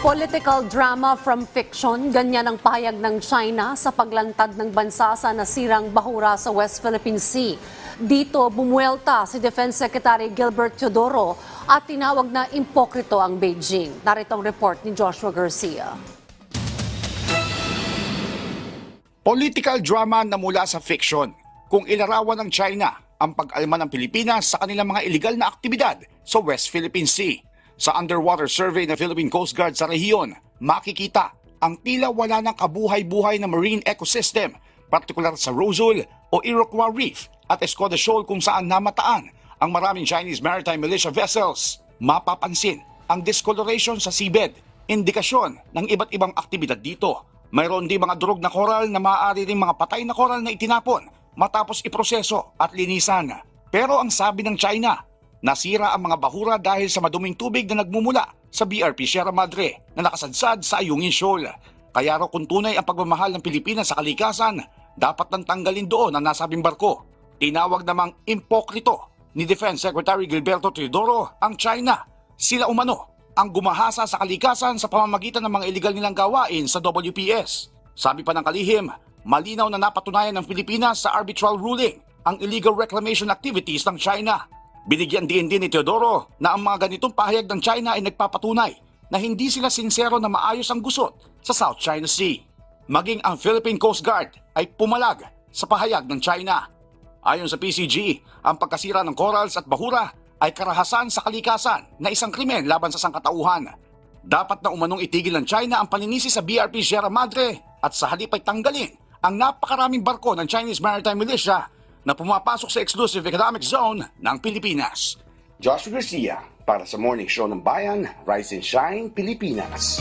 Political drama from fiction, ganyan ang pahayag ng China sa paglantad ng bansa sa nasirang bahura sa West Philippine Sea. Dito bumuelta si Defense Secretary Gilbert Teodoro at tinawag na impokrito ang Beijing. Narito ang report ni Joshua Garcia. Political drama na mula sa fiction kung ilarawan ng China ang pag-alma ng Pilipinas sa kanilang mga illegal na aktibidad sa West Philippine Sea. Sa underwater survey ng Philippine Coast Guard sa rehiyon, makikita ang tila wala ng kabuhay-buhay na marine ecosystem, partikular sa Rosul o Iroquois Reef at Escoda Shoal kung saan namataan ang maraming Chinese maritime militia vessels. Mapapansin ang discoloration sa seabed, indikasyon ng iba't ibang aktibidad dito. Mayroon din mga durog na koral na maaari rin mga patay na koral na itinapon matapos iproseso at linisan. Pero ang sabi ng China, nasira ang mga bahura dahil sa maduming tubig na nagmumula sa BRP Sierra Madre na nakasadsad sa Ayungin Shoal. Kaya raw kung tunay ang pagmamahal ng Pilipinas sa kalikasan, dapat nang tanggalin doon ang nasabing barko. Tinawag namang impokrito ni Defense Secretary Gilberto Teodoro ang China. Sila umano ang gumahasa sa kalikasan sa pamamagitan ng mga illegal nilang gawain sa WPS. Sabi pa ng kalihim, malinaw na napatunayan ng Pilipinas sa arbitral ruling ang illegal reclamation activities ng China. Binigyan din din ni Teodoro na ang mga ganitong pahayag ng China ay nagpapatunay na hindi sila sinsero na maayos ang gusot sa South China Sea. Maging ang Philippine Coast Guard ay pumalag sa pahayag ng China. Ayon sa PCG, ang pagkasira ng corals at bahura ay karahasan sa kalikasan na isang krimen laban sa sangkatauhan. Dapat na umanong itigil ng China ang paninisi sa BRP Sierra Madre at sa halip ay tanggalin ang napakaraming barko ng Chinese Maritime Militia na pumapasok sa Exclusive Economic Zone ng Pilipinas. Joshua Garcia para sa Morning Show ng Bayan, Rise and Shine, Pilipinas.